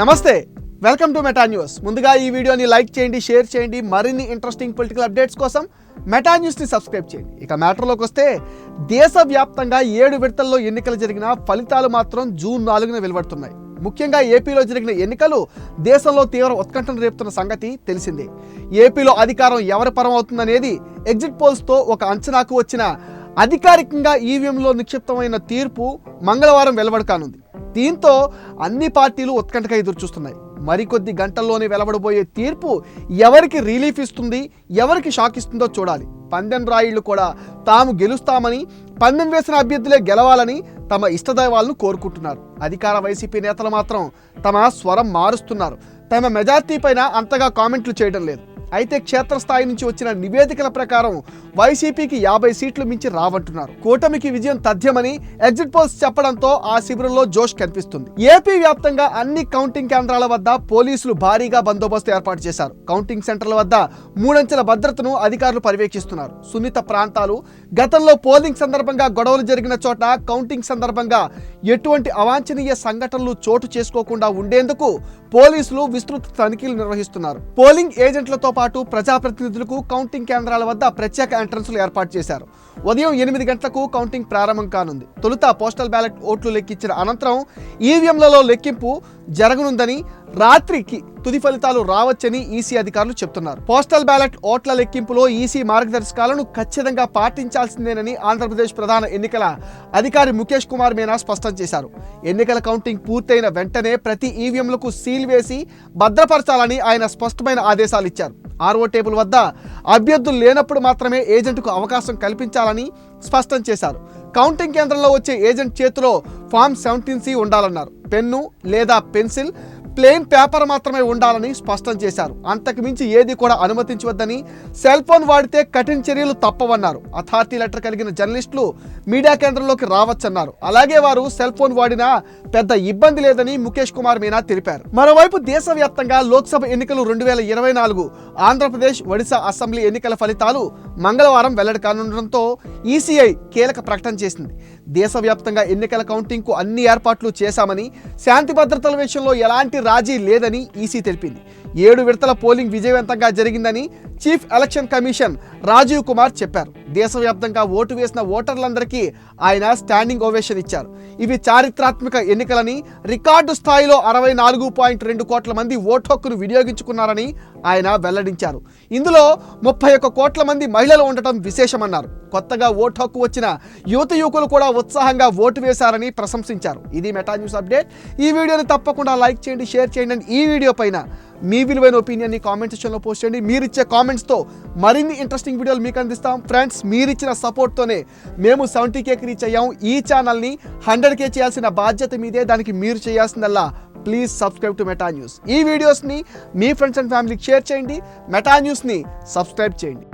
నమస్తే welcome to Meta news. ముందుగా ఈ వీడియోని లైక్ చేయండి షేర్ చేయండి మరిన్ని ఇంట్రెస్టింగ్ పొలిటికల్ అప్డేట్స్ కోసం మెటా న్యూస్ని సబ్స్క్రైబ్ చేయండి. ఇక మ్యాటర్లోకి వస్తే దేశవ్యాప్తంగా ఏడు విడతల్లో ఎన్నికలు జరిగిన ఫలితాలు మాత్రం జూన్ నాలుగున వెలువడుతున్నాయి. ముఖ్యంగా ఏపీలో జరిగిన ఎన్నికలు దేశంలో తీవ్ర ఉత్కంఠను రేపుతున్న సంగతి తెలిసిందే. ఏపీలో అధికారం ఎవరి పరం అవుతుందనేది ఎగ్జిట్ పోల్స్తో ఒక అంచనాకు వచ్చిన అధికారికంగా ఈవీఎంలో నిక్షిప్తమైన తీర్పు మంగళవారం వెలువడకానుంది. దీంతో అన్ని పార్టీలు ఉత్కంఠగా ఎదురు చూస్తున్నాయి మరికొద్ది గంటల్లోనే వెలువడబోయే తీర్పు ఎవరికి రిలీఫ్ ఇస్తుంది ఎవరికి షాక్ ఇస్తుందో చూడాలి. పందెం రాయిళ్ళు కూడా తాము గెలుస్తామని పందెం వేసిన అభ్యర్థులే గెలవాలని తమ ఇష్టదైవాలను కోరుకుంటున్నారు. అధికార వైసీపీ నేతలు మాత్రం తమ స్వరం మారుస్తున్నారు. తమ మెజార్టీ పైన అంతగా కామెంట్లు చేయడం లేదు. అయితే క్షేత్రస్థాయి నుంచి వచ్చిన నివేదికల ప్రకారం వైసీపీకి యాభై సీట్లు మించి రావంటున్నారు. కూటమికి విజయం తథ్యమని ఎగ్జిట్ పోల్స్ చెప్పడంతో ఆ శిబిరంలో జోష్ కనిపిస్తుంది. ఏపీ వ్యాప్తంగా అన్ని కౌంటింగ్ కేంద్రాల వద్ద పోలీసులు భారీగా బందోబస్తు ఏర్పాటు చేశారు. కౌంటింగ్ సెంటర్ల వద్ద మూడంచెల భద్రతను అధికారులు పర్యవేక్షిస్తున్నారు. సున్నిత ప్రాంతాలు గతంలో పోలింగ్ సందర్భంగా గొడవలు జరిగిన చోట కౌంటింగ్ సందర్భంగా ఎటువంటి అవాంఛనీయ సంఘటనలు చోటు చేసుకోకుండా ఉండేందుకు పోలీసులు విస్తృత తనిఖీలు నిర్వహిస్తున్నారు. పోలింగ్ ఏజెంట్లతో పాటు ప్రజాప్రతినిధులకు కౌంటింగ్ కేంద్రాల వద్ద ప్రత్యేక ఎంట్రన్స్లు ఏర్పాటు చేశారు. ఉదయం ఎనిమిది గంటలకు కౌంటింగ్ ప్రారంభం కానుంది. తొలుత పోస్టల్ బ్యాలెట్ ఓట్లు లెక్కించిన అనంతరం ఈవీఎంలలో లెక్కింపు జరగనుందని రాత్రికి తుది ఫలితాలు రావచ్చని ఈసీ అధికారులు చెప్తున్నారు. పోస్టల్ బ్యాలెట్ ఓట్ల లెక్కింపులో ఈసీ మార్గదర్శకాలను ఖచ్చితంగా పాటించాల్సిందేనని ఆంధ్రప్రదేశ్ ప్రధాన ఎన్నికల అధికారి ముఖేష్ కుమార్ మీనా స్పష్టం చేశారు. ఎన్నికల కౌంటింగ్ పూర్తయిన వెంటనే ప్రతి ఈవీఎంలకు సీల్ వేసి భద్రపరచాలని ఆయన స్పష్టమైన ఆదేశాలు ఇచ్చారు. ఆర్ఓ టేబుల్ వద్ద అభ్యర్థులు లేనప్పుడు మాత్రమే ఏజెంట్కు అవకాశం కల్పించాలని స్పష్టం చేశారు. కౌంటింగ్ కేంద్రంలో వచ్చే ఏజెంట్ చేతిలో ఫామ్ సెవెంటీన్ సి ఉండాలన్నారు. పెన్ను లేదా పెన్సిల్ ప్లెయిన్ పేపర్ మాత్రమే ఉండాలని స్పష్టం చేశారు. అంతకు మించి ఏది కూడా అనుమతించవద్దని సెల్ ఫోన్ వాడితే కఠిన చర్యలు తప్పవన్నారు. అథారిటీ లెటర్ కలిగిన జర్నలిస్టులు మీడియా కేంద్రంలోకి రావచ్చన్నారు. అలాగే వారు సెల్ ఫోన్ వాడినా పెద్ద ఇబ్బంది లేదని ముఖేష్ కుమార్ మీనా తెలిపారు. మరోవైపు దేశవ్యాప్తంగా లోక్సభ ఎన్నికలు రెండు వేల ఇరవై నాలుగు ఆంధ్రప్రదేశ్ ఒడిశా అసెంబ్లీ ఎన్నికల ఫలితాలు మంగళవారం వెల్లడి కానుండడంతో ఈసీఐ కీలక ప్రకటన చేసింది. దేశవ్యాప్తంగా ఎన్నికల కౌంటింగ్కు అన్ని ఏర్పాట్లు చేశామని శాంతి భద్రతల విషయంలో ఎలాంటి రాజీ లేదని ఈసీ తెలిపింది. ఏడు విడతల పోలింగ్ విజయవంతంగా జరిగిందని chief election commission Rajiv Kumar చెప్పారు. దేశవ్యాప్తంగా ఓటు వేసిన ఓటర్లందరికీ ఆయన స్టాండింగ్ ఓవేషన్ ఇచ్చారు. ఇవి చారిత్రాత్మక ఎన్నికలని రికార్డు స్థాయిలో అరవై నాలుగు పాయింట్ రెండు కోట్ల మంది ఓటు హక్కును వినియోగించుకున్నారని ఆయన వెల్లడించారు. ఇందులో ముప్పై ఒక్క కోట్ల మంది మహిళలు ఉండటం విశేషమన్నారు. కొత్తగా ఓటు హక్కు వచ్చిన యువత యువకులు కూడా ఉత్సాహంగా ఓటు వేశారని ప్రశంసించారు. ఇది మెటా న్యూస్ అప్డేట్. ఈ వీడియోని తప్పకుండా లైక్ చేయండి షేర్ చేయండి. ఈ వీడియో పైన మీ విలువైన ఒపీనియన్ని కామెంట్ సెక్షన్లో పోస్ట్ చేయండి. మీరు ఇచ్చే కామెంట్స్తో మరిన్ని ఇంట్రెస్టింగ్ వీడియోలు మీకు అందిస్తాం. ఫ్రెండ్స్ మీరు ఇచ్చిన సపోర్ట్తోనే మేము సెవెంటీ కేకి రీచ్ అయ్యాం. ఈ ఛానల్ని హండ్రెడ్ కే చేయాల్సిన బాధ్యత మీదే. దానికి మీరు చేయాల్సిందల్లా please subscribe to Meta news ఈ వీడియోస్ని మీ ఫ్రెండ్స్ అండ్ ఫ్యామిలీకి షేర్ చేయండి. మెటా న్యూస్ని సబ్స్క్రైబ్ చేయండి.